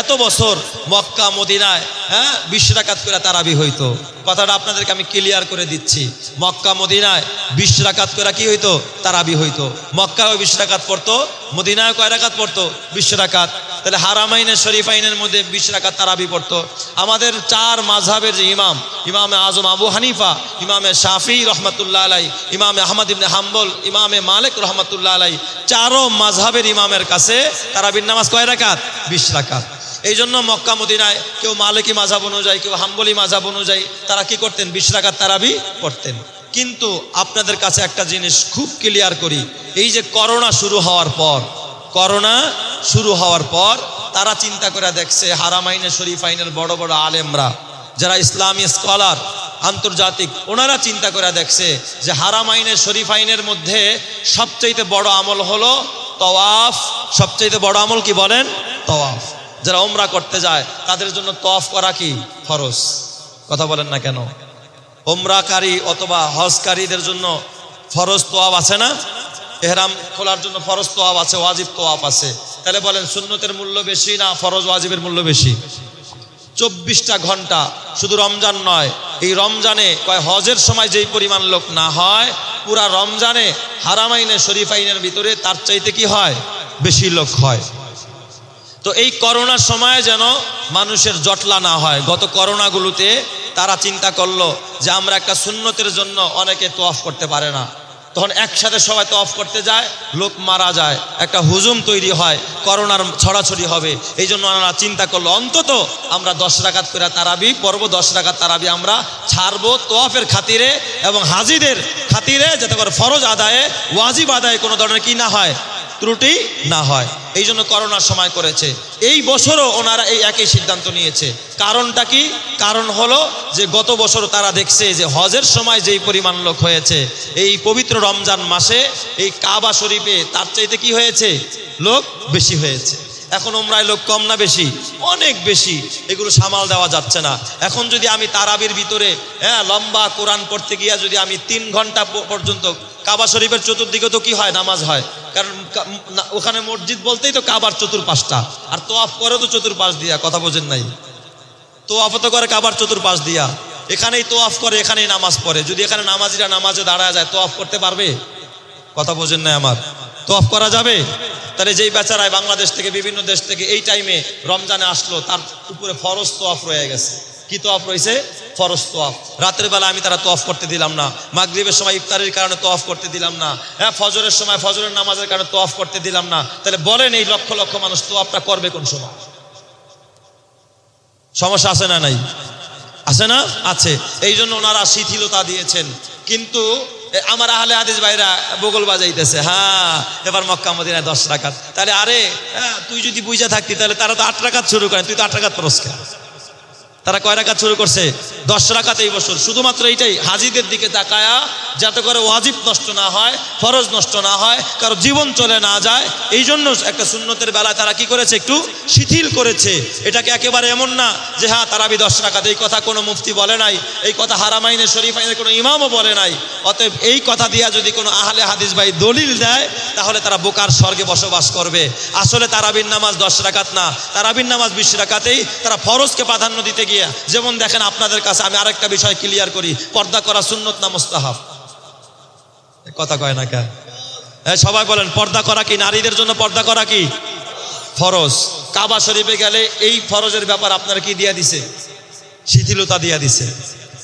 এত বছর মক্কা, মদিনায় হ্যাঁ বিশ রাকাত করে তারাবি হইতো। কথাটা আপনাদেরকে আমি ক্লিয়ার করে দিচ্ছি। মক্কা, মদিনায় বিশ রাকাত করে কি হইতো? তারাবি হইতো। ও বিশ রাকাত পড়তো মদিনায় কয় রাকাত পড়তো? বিশ রাকাত। তাহলে হারামাইনের, শরীফাইনের মধ্যে বিশ রাকাত তারাবি পড়তো। আমাদের চার মাঝহাবের যে ইমাম, ইমামে আজম আবু হানিফা, ইমামে শাফি রহমতুল্লাহ আলাই ইমামে আহমদ ইবনে হাম্বল, ইমামে মালিক রহমতুল্লাহ আলাই চারো মাঝহাবের ইমামের কাছে তারাবির নামাজ কয় রাকাত? বিশ রাকাত। এই জন্য মক্কা, মদিনায় কেউ মালিকি মাঝাব অনুযায়ী, কেউ হাম্বলি মাঝাব অনুযায়ী তারা কি করতেন? বিশ রাকাত তারাবি পড়তেন। কিন্তু আপনাদের কাছে একটা জিনিস খুব ক্লিয়ার করি, এই যে করোনা শুরু হওয়ার পর করোনা শুরু হওয়ার পর তারা চিন্তা করে দেখছে হারামাইনে শরীফ আইনের বড় বড় আলেমরা, যারা ইসলামী স্কলার, আন্তর্জাতিক, ওনারা চিন্তা করে দেখছে যে হারাম আইনের শরীফ আইনের মধ্যে সবচাইতে বড় আমল হলো তওয়াফ। সবচাইতে বড় আমল কি বলেন? তওয়াফ। যারা ওমরা করতে যায়, তাদের জন্য তওয়াফ করা কি? ফরজ। কথা বলেন না কেন? ওমরাকারী অথবা হজকারীদের জন্য ফরজ তোয়াব আছে না? এহরাম খোলার জন্য ফরজ তোয়াব আছে, ওয়াজিব তোয়াব আছে। তাহলে বলেন, সুন্নতের মূল্য বেশি না ফরজ ওয়াজিবের মূল্য বেশি? চব্বিশটা ঘণ্টা শুধু রমজান নয়, এই রমজানে কয় হজের সময় যেই পরিমাণ লোক না হয়, পুরা রমজানে হারামাইনের শরীফ আইনের ভিতরে তার চাইতে কি হয়? বেশি লোক হয়। তো এই করোনার সময় যেন মানুষের জটলা না হয়, গত করোনাগুলোতে তারা চিন্তা করল যে আমরা একটা সুন্নতের জন্য অনেকে তোয়াফ করতে পারে না। তখন একসাথে সবাই তফ করতে যায়, লোক মারা যায়, একটা হুজুম তৈরি হয়, করোনার ছড়াছড়ি হবে এই জন্য ওনারা চিন্তা করল, অন্তত আমরা দশ রাখাত করে তারাবি পর্ব দশ রাখাত তারাবি আমরা ছাড়বো তোয়াফের খাতিরে এবং হাজিদের খাতিরে, যাতে করে ফরজ আদায়ে, ওয়াজিব আদায়ে কোনো ধরনের কি না হয় ত্রুটি না হয়। এই জন্য করোনার সময় করেছে। এই বছরও ওনারা এই একই সিদ্ধান্ত নিয়েছে। কারণটা কি? কারণ হলো যে গত বছর তারা দেখছে যে হজের সময় যেই পরিমাণ লোক হয়েছে, এই পবিত্র রমজান মাসে এই কাবা শরীফে তার চাইতে কি হয়েছে? লোক বেশি হয়েছে। এখন ওমরায় লোক কম না বেশি? অনেক বেশি। এগুলো সামাল দেওয়া যাচ্ছে না। এখন যদি আমি তারাবির ভিতরে হ্যাঁ লম্বা কোরআন পড়তে গিয়া যদি আমি তিন ঘণ্টা পর্যন্ত কাবা শরীফের চতুর্দিকে তো কি হয়? নামাজ হয়। কারণ ওখানে মসজিদ বলতেই তো কাবার চতুর্পাশটা। আর তোয়াফ করে তো চতুর্পাশ দিয়া, কথা বোঝেন নাই? তোয়াফ তো করে কাবার চতুর্পাশ দিয়া। এখানেই তোয়াফ করে, এখানেই নামাজ পড়ে। যদি এখানে নামাজিরা নামাজে দাঁড়ায় যায়, তোয়াফ করতে পারবে? কথা বোঝেন নাই আমার? তোয়াফ করা যাবে? তাহলে যেই বেচারায় বাংলাদেশ থেকে, বিভিন্ন দেশ থেকে এই টাইমে রমজানে আসলো, তার উপরে ফরজ তোয়াফ রয়ে গেছে। কি তোয়াফ রয়েছে? ফরজ তোয়াফ রাতের বেলা আমি তারা তোয়াফ করতে দিলাম না। মাগরিবের সময় ইফতারের কারণে তোয়াফ করতে দিলাম না। হ্যাঁ ফজরের সময় ফজরের নামাজের কারণে তোয়াফ করতে দিলাম না। তাহলে বলেন এই লক্ষ লক্ষ মানুষ তোয়াফটা করবে কোন সময়? সমস্যা আছে না নাই? আছে না? আছে। এই জন্য ওনারা শিথিলতা দিয়েছেন। কিন্তু আমার আহলে হাদিস ভাইরা বগল বাজাইতেছে। হ্যাঁ এবার মক্কা মদিনায় দশ রাখাত তাহলে আরে হ্যাঁ, তুই যদি বুঝা থাকতি তাহলে তারা তো আট রাখাত শুরু করেন। তুই তো আট রাখাত পুরস্কার তারা কয় রাকাত শুরু করছে? দশ রাকাত এই বছর। শুধুমাত্র এইটাই। হাজিদের দিকে তাকায়া যাতে করে ওয়াজিব নষ্ট না হয়, ফরজ নষ্ট না হয়, কারও জীবন চলে না যায় এই জন্য একটা সুন্নতের বেলায় তারা কি করেছে একটু? শিথিল করেছে। এটাকে একেবারে এমন না যে হ্যাঁ তারাবি দশ রাকাত। এই কথা কোনো মুফতি বলে নাই। এই কথা হারামাইনের শরীফ আইনের কোনো ইমামও বলে নাই। অতএব এই কথা দিয়া যদি কোনো আহলে হাদিস ভাই দলিল দেয়, তাহলে তারা বোকার স্বর্গে বসবাস করবে। আসলে তারাবির নামাজ দশ রাকাত না। তারাবির নামাজ বিশ রাকাতেই তারা ফরজকে প্রাধান্য দিতে গিয়ে, যেমন দেখেন আপনাদের কাছে আমি আরেকটা বিষয় ক্লিয়ার করি, পর্দা করা সুন্নত না মুস্তাহাব? কথা কয় না কেন? হ্যাঁ সবাই বলেন, পর্দা করা কি? নারীদের জন্য পর্দা করা কি? ফরজ। কাবা শরীফে গেলে এই ফরজের ব্যাপার আপনার কি দিয়া দিছে? শিথিলতা দিয়া দিছে।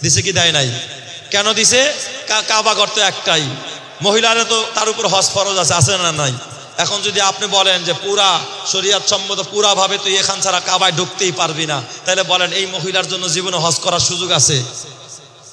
দিছে কি দেয় নাই? কেন দিছে? কাবা ঘর তো একটাই। মহিলারা তো তার উপর হজ ফরজ আছে আছে না নাই? এখন যদি আপনি বলেন যে পুরা শরিয়াত সম্মত পুরাভাবে তুই এখান ছাড়া কাবায় ঢুকতেই পারবি না, তাহলে বলেন এই মহিলার জন্য জীবনে হজ করার সুযোগ আছে।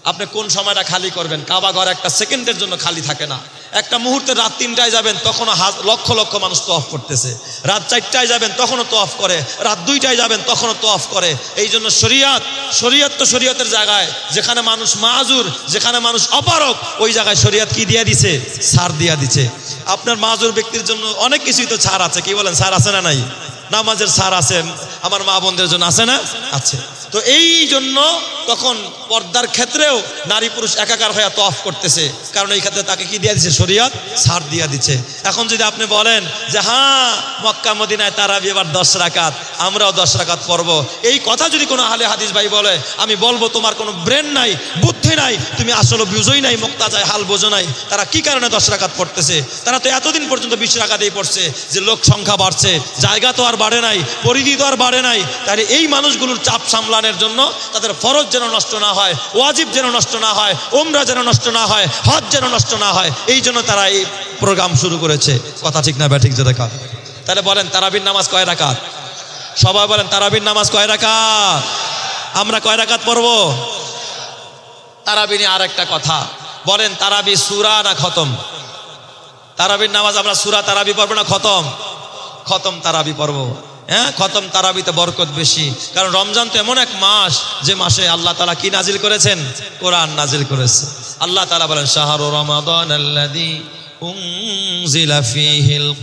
আপনি কোন সময়টা খালি করবেন? কাবা ঘর একটা সেকেন্ডের জন্য খালি থাকে না। একটা মুহূর্তে রাত তিনটায় যাবেন, তখনও হাজ- লক্ষ লক্ষ মানুষ তো অফ করতেছে। রাত চারটায় যাবেন, তখনও তো অফ করে। রাত দুইটায় যাবেন, তখনও তো অফ করে। এই জন্য শরিয়াত, শরিয়ত তো শরীয়তের জায়গায়। যেখানে মানুষ মাজুর, যেখানে মানুষ অপারক ওই জায়গায় শরিয়ত কি দিয়া দিছে? ছাড় দিয়া দিছে। আপনার মাজুর ব্যক্তির জন্য অনেক কিছুই তো ছাড় আছে। কি বলেন, ছাড় আছে না নাই? নামাজের ছাড় আছে। আমার মা বোনদের জন্য আছে না? আছে। তো এই জন্য তখন পর্দার ক্ষেত্রেও নারী পুরুষ একাকার হয়ে তফ করতেছে। কারণ এই ক্ষেত্রে তাকে কি দিয়ে দিচ্ছে শরীয়ত ছাড় দিয়ে দিচ্ছে। এখন যদি আপনি বলেন যে হ্যাঁ মক্কা, মদিনায় তারাবি এবার দশ রাকাত, আমরাও দশ রাকাত পড়ব। এই কথা যদি কোনো আহলে হাদিস ভাই বলে, আমি বলব তোমার কোনো ব্রেন নাই, বুদ্ধি নাই, তুমি আসলে বুঝোই নাই মুক্তা যায় হাল বোঝো নাই। তারা কি কারণে দশ রাকাত পড়তেছে? তারা তো এতদিন পর্যন্ত বিশ রাকাতেই পড়ছে যে লোক সংখ্যা বাড়ছে, জায়গা তো আর বাড়ে নাই, পরিধি তো আর বাড়ে নাই। তাহলে এই মানুষগুলোর চাপ সামলানোর জন্য তাদের ফরজ যেন নষ্ট না হয়, ওয়াজিব যেন নষ্ট না হয় ওমরা যেন নষ্ট না হয়, হজ যেন নষ্ট না হয়, এই জন্য তারা এই প্রোগ্রাম শুরু করেছে। কথা ঠিক না, ব্যাঠিক যে দেখা তাহলে বলেন, তারাবির নামাজ কয় রাকাত? সবাই বলেন, তারাবির নামাজ কয় রাকাত? আমরা কয় রাকাত পড়ব? তারাবি নিয়ে আর একটা কথা। বলেন, তারাবি সুরা না খতম? তারাবির নামাজ আমরা সুরা, তারাবি পড়ব না খতম? খতম তারাবি পড়ব। হ্যাঁ? খতম তারাবিতে বরকত বেশি। কারণ রমজান তো এমন এক মাস, যে মাসে আল্লাহ তালা কি নাজিল করেছেন? কোরআন নাজিল করেছে। আল্লাহ তালা বলেন, শাহরু রমাদান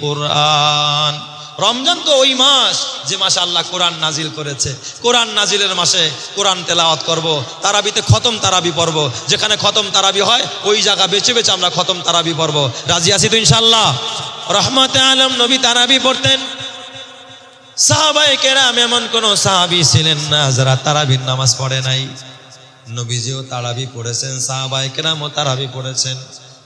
কুরআন। রমজান তো ওই মাস, যে মাসে আল্লাহ কোরআন নাজিল করেছে। কোরআন নাজিলের মাসে কোরআন তেলাওয়াত করব, তারাবিতে খতম তারাবি পড়ব। যেখানে খতম তারাবি হয়, ওই জায়গা বেছে বেছে আমরা খতম তারাবি পড়ব। রাজি আছি তো ইনশাল্লাহ রহমতে আলম নবী তারাবি পড়তেন। সাহাবাই কেরাম এমন কোন সাহাবি ছিলেন না যারা তারাবির নামাজ পড়ে নাই। নবীজিও তারাবি পড়েছেন সাহাবাই কেরামও তারাবি পড়েছেন,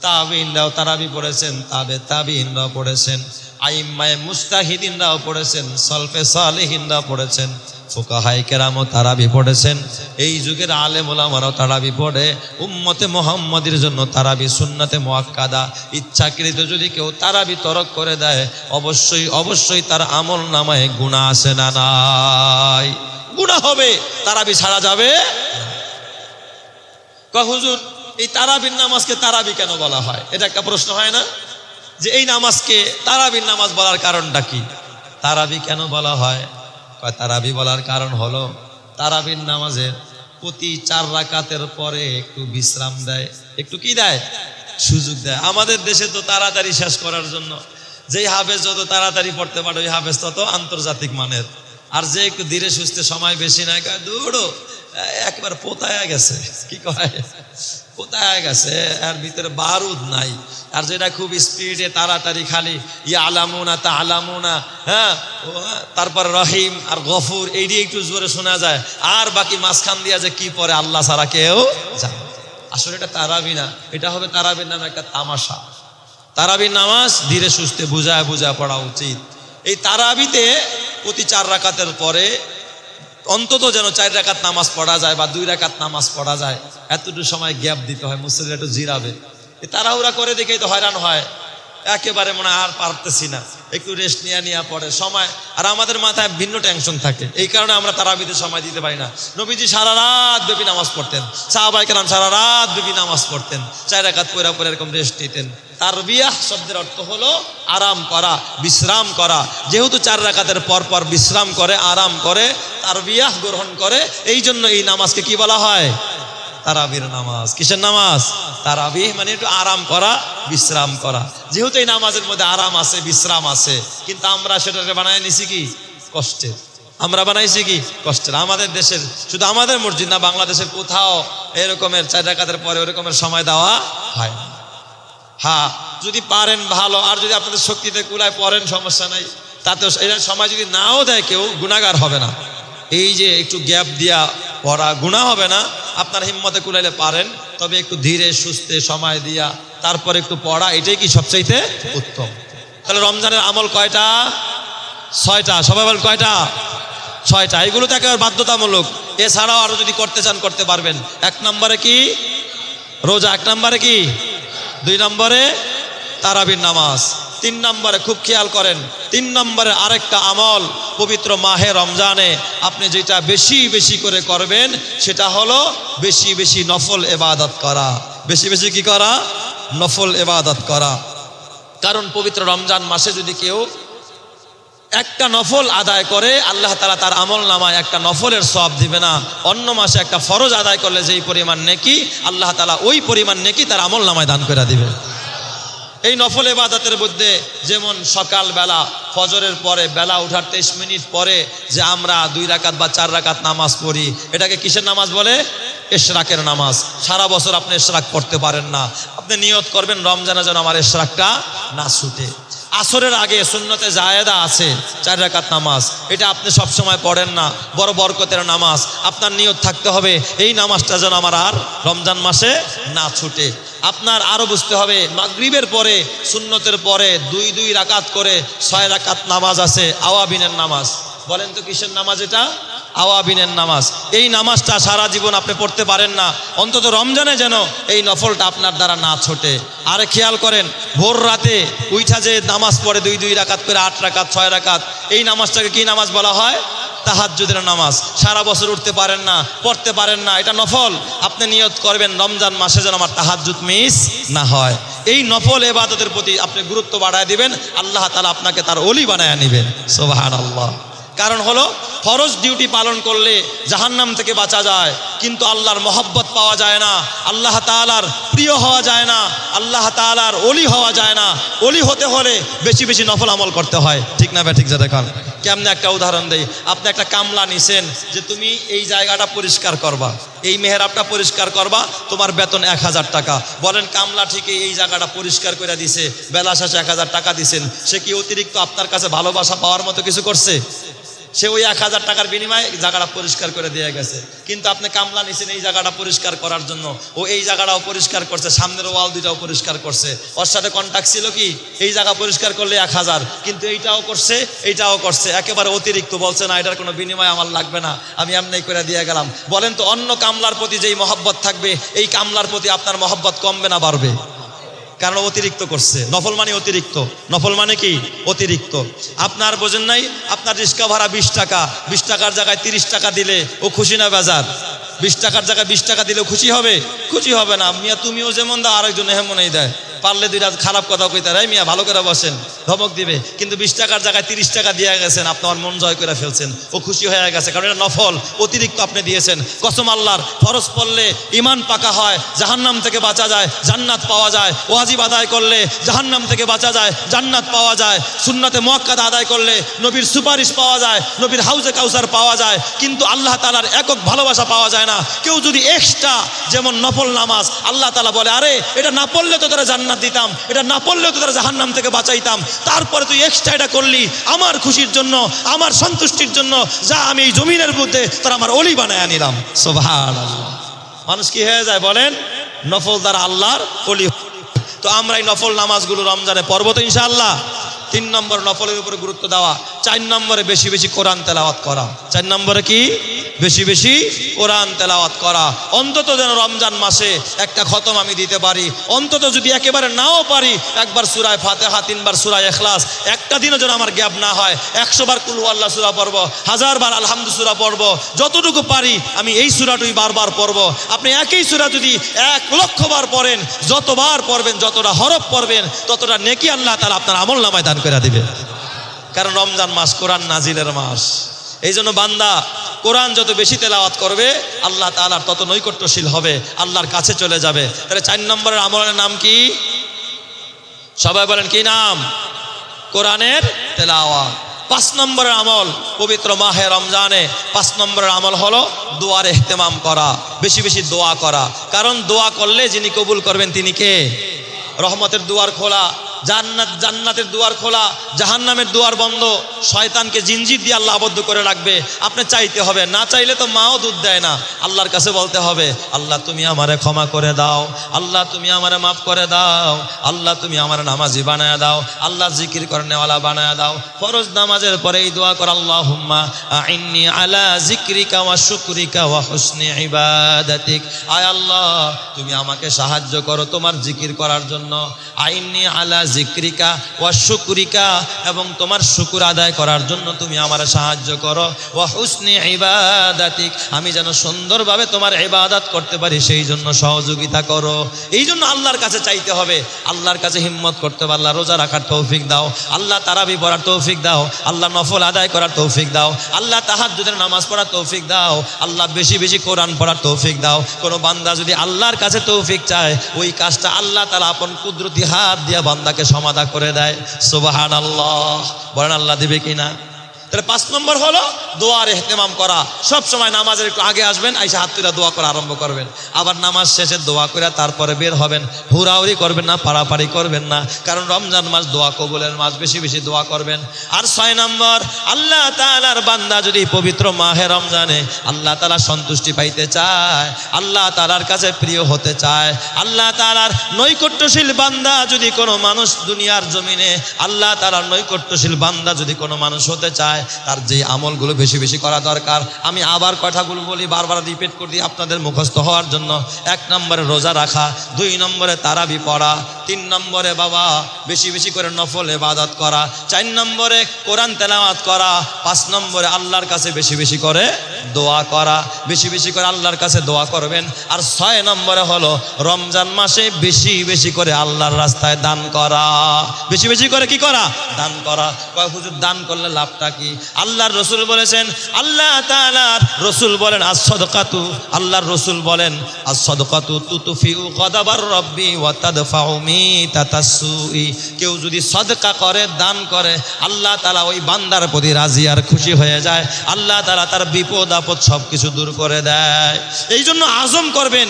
তাবিনরাও তারাবি পড়েছেন, তাবে তাবিনরাও পড়েছেন, আইম্মায় মুস্তাহিদিনরাও পড়েছেন, সলফে সালেহিনরাও পড়েছেন। ফোকাহাই কেরামও তারাবি পড়েছেন এই যুগের আলেম ওলামারাও তারাবি পড়ে উম্মতে মোহাম্মদের জন্য তারাবি সুন্নাতে মোয়াক্কাদা ইচ্ছাকৃত যদি কেউ তারাবি তরক করে দেয়, অবশ্যই অবশ্যই তার আমল নামায় গুণা আসে না নাই? গুণা হবে তারাবি ছাড়া যাবে হুজুর, এই তারাবির নামাজকে তারাবি কেন বলা হয়? এটা একটা প্রশ্ন, হয় না? যে এই নামাজকে তারাবির নামাজ বলার কারণটা কি? তারাবি কেন বলা হয়? তারাবি বলার কারণ হলো, তারাবির নামাজের প্রতি চার রাকাতের পরে একটু বিশ্রাম দেয়, একটু কি দেয়? সুযোগ দেয়। আমাদের দেশে তো তাড়াতাড়ি শেষ করার জন্য, যেই হাফেজ যত তাড়াতাড়ি পড়তে পারে, ওই হাফেজ তত আন্তর্জাতিক মানের। আর যে একটু ধীরে সুস্থে সময় বেশি নাই দৌড়ো একবার পোতায় গেছে। কি কয়? কোথায় গেছে? এর ভিতরে বারুদ নাই। আর যেটা খুব স্পিডে তাড়াতাড়ি খালি ইয়া আলামুনা তা আলামুনা হ্যাঁ তারপরে রহিম আর গফুর এইটি একটু জোরে শোনা যায়। আর বাকি মাঝখান দিয়া যে কি পরে আল্লাহ ছাড়া কেউ জানে আসলে এটা তারাবি না। এটা হবে তারাবির নামে একটা তামাশা। তারাবির নামাজ ধীরে সুস্থে বুঝায় বুঝায় পড়া উচিত। এই তারাবিতে প্রতি চার রাকাতের পরে অন্তত যেন চার রাকাত নামাজ পড়া যায় বা দুই রাকাত নামাজ পড়া যায়। এতটুকু সময় গ্যাপ দিতে হয় মুসলিম একটু জিরাবে। তাড়াহুড়া করে দেখেই তো হয়রান হয়। একেবারে মনে আর পারতেছি না। একটু রেস্ট নিয়ে নিয়ে পড়ে সময় আর আমাদের মাথায় ভিন্ন টেনশন থাকে। এই কারণে আমরা তারাবিতে সময় দিতে পারি না। নবীজি সারা রাত ব্যাপী নামাজ পড়তেন। সাহাবাই কেরাম সারা রাত ব্যাপী নামাজ পড়তেন। চার একাত পরে পরে এরকম রেস্ট নিতেন। তার বিয়াহ শব্দের অর্থ হলো আরাম করা, বিশ্রাম করা। যেহেতু চার রাকাতের পর পর বিশ্রাম করে, আরাম করে তার বিয়াহ গ্রহণ করে, এই জন্য এই নামাজকে কি বলা হয়? তারাবির নামাজ। কিসের নামাজ? তারাবিহ মানে একটু আরাম করা, বিশ্রাম করা। যেহেতু এই নামাজের মধ্যে আরাম আছে, বিশ্রাম আছে, কিন্তু আমরা সেটাকে বানায় নিছি কি? কষ্টের। আমরা বানাইছি কি? কষ্টের। আমাদের দেশের, শুধু আমাদের মসজিদ না, বাংলাদেশের কোথাও এরকমের চার রাকাতের পরে ওরকমের সময় দেওয়া হয় হ্যাঁ যদি পারেন ভালো, আর যদি আপনাদের শক্তিতে কুলায় পড়েন, সমস্যা নাই। তাতেও এর সময় যদি নাও দেয় কেউ গুণাগার হবে না। এই যে একটু গ্যাপ দিয়া পড়া গুণা হবে না। আপনার হিম্মতে কুলাইলে পারেন। তবে একটু ধীরে, সুস্থে সময় দিয়া, তারপরে একটু পড়া, এটাই কি সবচাইতে উত্তম। তাহলে রমজানের আমল কয়টা? ছয়টা। সবাই বল কয়টা? ছয়টা। এগুলো তো একেবারে বাধ্যতামূলক। এছাড়াও আরও যদি করতে চান, করতে পারবেন। এক নম্বরে কি? রোজা। এক নম্বরে কি? দুই নম্বরে তারাবির নামাজ। তিন নম্বরে খুব খেয়াল করেন, তিন নম্বরে আরেকটা আমল পবিত্র মাহে রমজানে আপনি যেটা বেশি বেশি করে করবেন, সেটা হলো বেশি বেশি নফল এবাদত করা। বেশি বেশি কি করা? নফল এবাদত করা। কারণ পবিত্র রমজান মাসে যদি কেউ একটা নফল আদায় করে, আল্লাহ তালা তার আমল নামায় একটা নফলের সব দিবে না। অন্য মাসে একটা ফরজ আদায় করলে যেই পরিমাণ নেকি, আল্লাহ তালা ওই পরিমাণ নেকি তার আমল নামায় দান করে দিবে। এই নফল এবাদতের মধ্যে যেমন সকালবেলা, ফজরের পরে বেলা উঠার তেইশ মিনিট পরে যে আমরা দুই রাকাত বা চার রাকাত নামাজ পড়ি, এটাকে কিসের নামাজ বলে? এশরাকের নামাজ। সারা বছর আপনি এশরাক পড়তে পারেন না। আপনি নিয়ত করবেন রমজানা যেন আমার এশরাকটা না ছুটে। আসরের আগে সুন্নতে জায়েদা আছে, চার রাকাত নামাজ। এটা আপনি সব সময় পড়েন না, বড় বরকতের নামাজ। আপনার নিয়ত থাকতে হবে, এই নামাজটা যেন আমার আর রমজান মাসে না ছুটে। আপনার আরও বুঝতে হবে, মাগরিবের পরে, সুন্নতের পরে দুই দুই রাকাত করে ছয় রাকাত নামাজ আছে, আওয়াবিনের নামাজ। বলেন তো কিসের নামাজ এটা? আওয়াবিনের নামাজ। এই নামাজটা সারা জীবন আপনি পড়তে পারেন না। অন্তত রমজানে যেন এই নফলটা আপনার দ্বারা না ছোটে। আরে খেয়াল করেন, ভোর রাতে উইঠা যে নামাজ পড়ে দুই দুই রাকাত করে, আট রাকাত, ছয় রাকাত, এই নামাজটাকে কি নামাজ বলা হয়? তাহাজ্জুদের নামাজ। সারা বছর উঠতে পারেন না, পড়তে পারেন না, এটা নফল। আপনি নিয়ত করবেন, রমজান মাসে যেন আমার তাহাজ্জুদ মিস না হয়। এই নফল এবাদতের প্রতি আপনি গুরুত্ব বাড়ায় দিবেন, আল্লাহ তালা আপনাকে তার অলি বানায় নেবেন। সোবাহান আল্লাহ কারণ হলো, ফরজ ডিউটি পালন করলে জাহান্নাম থেকে বাঁচা যায়, কিন্তু আল্লাহর মহব্বত পাওয়া যায় না, আল্লাহ তালার প্রিয় হওয়া যায় না, আল্লাহ তালার অলি হওয়া যায় না অলি হতে হলে বেশি বেশি নফল আমল করতে হয়। ঠিক না ঠিক যা দেখান কেমনে একটা উদাহরণ দেই, আপনি একটা কামলা নিছেন যে তুমি এই জায়গাটা পরিষ্কার করবা, এই মেহরাবটা পরিষ্কার করবা, তোমার বেতন এক হাজার টাকা। বলেন, কামলা ঠিকই এই জায়গাটা পরিষ্কার করে দিছে, বেলা শেষে এক হাজার টাকা দিছেন, সে কি অতিরিক্ত আপনার কাছে ভালোবাসা পাওয়ার মতো কিছু করছে? সে ওই এক হাজার টাকার বিনিময়ে জায়গাটা পরিষ্কার করে দিয়ে গেছে। কিন্তু আপনি কামলা নিছেন এই জায়গাটা পরিষ্কার করার জন্য। ও এই জায়গাটাও পরিষ্কার করছে, সামনের ওয়াল দুইটাও পরিষ্কার করছে। ওর সাথে কন্ট্যাক্ট ছিল কি? এই জায়গা পরিষ্কার করলে এক হাজার। কিন্তু এইটাও করছে এইটাও করছে। একেবারে অতিরিক্ত বলছে, না, এটার কোনো বিনিময় আমার লাগবে না। আমি এমনি করে দিয়ে গেলাম। বলেন তো, অন্য কামলার প্রতি যেই মহব্বত থাকবে, এই কামলার প্রতি আপনার মহব্বত কমবে না বাড়বে? কারণ অতিরিক্ত করছে। নফল মানে অতিরিক্ত। নফল মানে কি? অতিরিক্ত। আপনার বোঝেন নাই? আপনার রিক্সা ভাড়া বিশ টাকা। বিশ টাকার জায়গায় তিরিশ টাকা দিলে ও খুশি না বাজার? বিশ টাকার জায়গায় বিশ টাকা দিলে খুশি হবে? খুশি হবে না। তুমিও যেমন দাও, আরেকজন হেমনই দেয়। পারলে দুইটা খারাপ কথা কইতে রে মিয়া ভালো করে বসেন, ধমক দিবে। কিন্তু বিশ টাকার জায়গায় তিরিশ টাকা দিয়ে গেছেন আপনার মন জয় করে ফেলছেন। ও খুশি হয়ে গেছে, কারণ এটা নফল, অতিরিক্ত আপনি দিয়েছেন। কসম আল্লাহর, ফরজ পড়লে ইমান পাকা হয়, জাহান্নাম থেকে বাঁচা যায়, জান্নাত পাওয়া যায়। ওয়াজিব আদায় করলে জাহান্নাম থেকে বাঁচা যায়, জান্নাত পাওয়া যায়। সুন্নাতে মোয়াক্কাদ আদায় করলে নবীর সুপারিশ পাওয়া যায়, নবীর হাউজে কাউসার পাওয়া যায়। কিন্তু আল্লাহ তালার একক ভালোবাসা পাওয়া যায় না। কেউ যদি এক্সট্রা যেমন নফল নামাজ, আল্লাহ তালা বলে, আরে, এটা না পড়লে তো তারা জান্নাত দিতাম। এটা না পড়লেও তো তারা জাহান্নাম থেকে বাঁচাইতাম। তারপরে তুই এক্সট্রা এটা করলি আমার খুশির জন্য, আমার সন্তুষ্টির জন্য, যা আমি এই জমিনের মধ্যে তারা আমার অলি বানায় নিলাম সোভান মানুষ কি হয়ে যায় বলেন? নফল দ্বারা আল্লাহর অলি তো আমরা এই নফল নামাজগুলো রমজানে পর্বত ইনশাআল্লাহ। তিন নম্বর নফলের উপরে গুরুত্ব দেওয়া। চার নম্বরে বেশি বেশি কোরআন তেলাওয়াত করা। চার নম্বরে কি? বেশি বেশি কোরআন তেলাওয়াত করা। অন্তত যেন রমজান মাসে একটা খতম আমি দিতে পারি। অন্তত যদি একেবারে নাও পারি, একবার সুরায় ফাতেহা, তিনবার সুরায় এখলাস একটা দিনও যেন আমার গ্যাপ না হয়। একশো বার কুলু আল্লাহ সুরা পড়ব, হাজার বার আলহামদু সুরা পড়ব, যতটুকু পারি আমি এই সুরাটুই বারবার পড়ব। আপনি একই সুরা যদি এক লক্ষ বার পড়েন, যতবার পড়বেন, যতটা হরফ পড়বেন, ততটা নেকি আল্লাহ তালা আপনার আমল নামায় দান করে দিবে। কারণ রমজান মাস কোরআন নাজিলের মাস। এই জন্য বান্দা কোরআন যত বেশি তেলাওয়াত করবে, আল্লাহ তালার তত নৈকট্যশীল হবে, আল্লাহর কাছে চলে যাবে। তাহলে চার নম্বরের আমলের নাম কি? সবাই বলেন কি নাম? কোরআনের তেলাওয়াত। পাঁচ নম্বরের আমল পবিত্র মাহে রমজানে, পাঁচ নম্বরের আমল হলো দোয়ার এহতেমাম করা, বেশি বেশি দোয়া করা। কারণ দোয়া করলে যিনি কবুল করবেন তিনি কে? রহমতের দুয়ার খোলা। জান্নাত, জান্নাতের দুয়ার খোলা, জাহান্নামের দুয়ার বন্ধ। শয়তানকে জিনজির দিয়ে আল্লাহ আবদ্ধ করে রাখবে। আপনি চাইতে হবে, না চাইলে তো মাও দুধ দেয় না। আল্লাহর কাছে বলতে হবে, আল্লাহ তুমি আমারে ক্ষমা করে দাও, আল্লাহ তুমি আমারে মাফ করে দাও, আল্লাহ তুমি আমার নামাজি বানায় দাও, আল্লাহ জিকির করনেওয়ালা বানায় দাও। ফরজ নামাজের পরে এই দোয়া কর আল্লাহ হুম্মা আইন্নি আলা জিক্রিকা ওয়া শুকরিকা ওয়া হুসনি ইবাদাতিক। আয় আল্লাহ, তুমি আমাকে সাহায্য করো তোমার জিকির করার জন্য। আইন্নি আলা জিক্রিকা ওয়া শুকরিকা এবং তোমার শুকুর আদায় করার জন্য তুমি আমার সাহায্য করো। ওয়া হুসনি ইবাদাতিক, আমি যেন সুন্দরভাবে তোমার ইবাদত করতে পারি, সেই জন্য সহযোগিতা করো। এই জন্য আল্লাহর কাছে চাইতে হবে। আল্লাহর কাছে হিম্মত করতে হবে। আল্লাহ রোজা রাখার তৌফিক দাও। আল্লাহ তারাবি পড়ার তৌফিক দাও। আল্লাহ নফল আদায় করার তৌফিক দাও। আল্লাহ তাহাজ্জুদের নামাজ পড়ার তৌফিক দাও। আল্লাহ বেশি বেশি কোরআন পড়ার তৌফিক দাও। কোনো বান্দা যদি আল্লাহর কাছে তৌফিক চায়, ওই কাজটা আল্লাহ তালা আপন কুদরতি হাত দিয়া বান্দাকে সমাধা করে দেয়। সুবাহান আল্লাহ বলেন আল্লাহ দিবে কিনা? তাহলে পাঁচ নম্বর হলো দোয়ার এহতেমাম করা। সব সময় নামাজের একটু আগে আসবেন, আইসা হাত তুলে দোয়া করা আরম্ভ করবেন। আবার নামাজ শেষে দোয়া করে তারপরে বের হবেন। হুড়াহুড়ি করবেন না পাড়াপাড়ি করবেন না। কারণ রমজান মাস দোয়া কবুলের মাস, বেশি বেশি দোয়া করবেন। আর ছয় নম্বর, আল্লাহ তালার বান্দা যদি পবিত্র মাহে রমজানে আল্লাহ তালা সন্তুষ্টি পাইতে চায়, আল্লাহ তালার কাছে প্রিয় হতে চায়, আল্লাহ তালার নৈকট্যশীল বান্দা যদি কোনো মানুষ দুনিয়ার জমিনে, আল্লাহ তালার নৈকট্যশীল বান্দা যদি কোনো মানুষ হতে চায় তার যে আমলগুলো বেশি বেশি করা দরকার। আমি আবার কথাগুলো বলি, বারবার রিপিট করে আপনাদের মুখস্থ হওয়ার জন্য। এক নম্বরে রোজা রাখা, দুই নম্বরে তারাবি পড়া, তিন নম্বরে বাবা বেশি বেশি করে নফল এবাদত করা, চার নম্বরে কোরআন তেলাওয়াত করা, পাঁচ নম্বরে আল্লাহর কাছে বেশি বেশি করে দোয়া করা, বেশি বেশি করে আল্লাহর কাছে দোয়া করবেন। আর ছয় নম্বরে হলো রমজান মাসে বেশি বেশি করে আল্লাহর রাস্তায় দান করা। বেশি বেশি করে কি করা? দান করা। কয়, হুজুর, দান করলে লাভটা কি? আল্লাহর রসুল বলেছেন আল্লাহ তাআলার রসুল বলেন আস সদকাতু আল্লাহর রসুল বলেন আস সদকাতু তুতুফিউ কদাবার রব্বি ওয়া তাদফাউ মিতাতাসুই কেউ যদি সদকা করে, দান করে, আল্লাহ তালা ওই বান্দার প্রতি রাজি আর খুশি হয়ে যায়, আল্লাহ তালা তার বিপদ আপদ সব কিছু দূর করে দেয়। এই জন্য আজম করবেন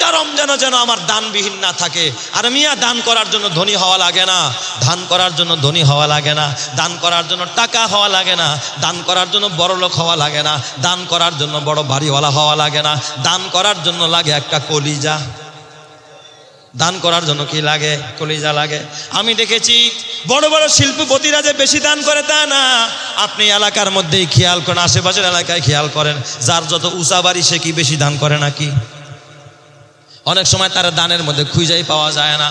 একটা রমজানও যেন আমার দানবিহীন না থাকে। আর মিয়া, দান করার জন্য ধনী হওয়া লাগে না। দান করার জন্য ধনী হওয়া লাগে না। দান করার জন্য টাকা হওয়া লাগে না। দান করার জন্য বড় লোক হওয়া লাগে না। দান করার জন্য বড় বাড়িওয়ালা হওয়া লাগে না। দান করার জন্য লাগে একটা কলিজা। দান করার জন্য কি লাগে? কলিজা লাগে। আমি দেখেছি বড় বড় শিল্পপতিরা যে বেশি দান করে তা না। আপনি এলাকার মধ্যেই খেয়াল করেন, আশেপাশের এলাকায় খেয়াল করেন। যার যত উঁচা বাড়ি, সে কি বেশি দান করে নাকি? অনেক সময় তার দানের মধ্যে খুঁজেই পাওয়া যায় না।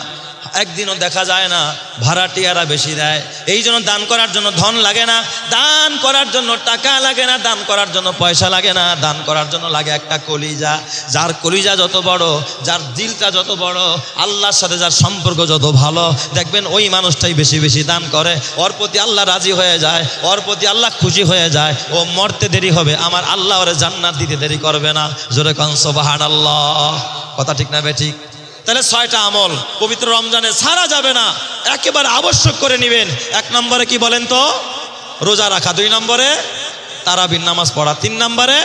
একদিনও দেখা যায় না ভাড়াটিয়ারা বেশি দেয়। এই জন্য দান করার জন্য ধন লাগে না। দান করার জন্য টাকা লাগে না, দান করার জন্য পয়সা লাগে না। দান করার জন্য লাগে একটা কলিজা। যার কলিজা যত বড়, যার দিলটা যত বড়, আল্লাহর সাথে যার সম্পর্ক যত ভালো, দেখবেন ওই মানুষটাই বেশি বেশি দান করে। ওর প্রতি আল্লাহ রাজি হয়ে যায়, ওর প্রতি আল্লাহ খুশি হয়ে যায়। ও মরতে দেরি হবে, আমার আল্লাহ ওরে জান্নাত দিতে দেরি করবে না। জোরে কনসবাহান আল্লাহ কথা ঠিক না ঠিক? তাহলে ছয়টা আমল, পবিত্র রমজানে ছাড়া যাবে না, একেবারে আবশ্যক করে নেবেন। এক নম্বরে কি বলেন তো? রোজা রাখা। দুই নম্বরে তারাবিন নামাজ পড়া। তিন নম্বরে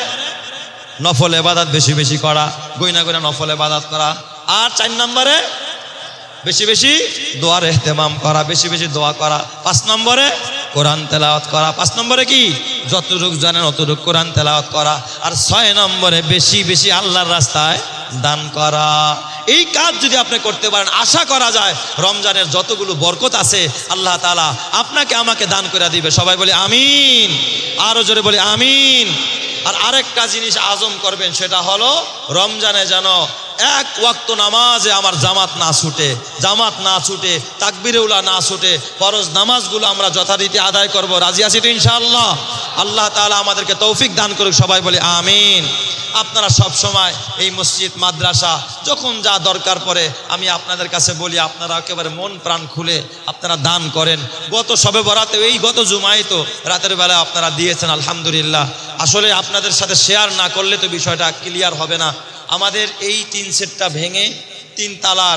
নফল এবাদাত বেশি বেশি করা। গইনা গইনা নফল এবাদাত করা। আর চার নম্বরে বেশি বেশি দোয়ার এহতেমাম করা, বেশি বেশি দোয়া করা। পাঁচ নম্বরে কোরআন তেলাওয়াত করা। পাঁচ নম্বরে কি? যতটুক জানেন অতটুক কোরআন তেলাওয়াত করা। আর ছয় নম্বরে বেশি বেশি আল্লাহর রাস্তায় দান করা। এই কাজ যদি আপনি করতে পারেন, আশা করা যায় রমজানের যতগুলো বরকত আছে, আল্লাহ তালা আপনাকে আমাকে দান করে দিবে। সবাই বলে আমিন। আরও জোরে বলে আমিন। আর আরেকটা জিনিস আজম করবেন, সেটা হলো রমজানে যেন এক ওয়াক্ত নামাজে আমার জামাত না ছুটে, জামাত না ছুটে তাকবিরেউলা না ছুটে, ফরজ নামাজগুলো আমরা যথারীতি আদায় করব। রাজি আছি তো ইনশাআল্লাহ? আল্লাহ তালা আমাদেরকে তৌফিক দান করুক, সবাই বলে আমিন। আপনারা সব সময় এই মসজিদ, মাদ্রাসা, যখন যা দরকার পড়ে, আমি আপনাদের কাছে বলি, আপনারা একেবারে মন প্রাণ খুলে আপনারা দান করেন। গত সবে বরাতে, এই গত জুমাই তো রাতের বেলা আপনারা দিয়েছেন, আলহামদুলিল্লাহ। আসলে আপনাদের সাথে শেয়ার না করলে তো বিষয়টা ক্লিয়ার হবে না। আমাদের এই তিন সেটটা ভেঙে তিন তালার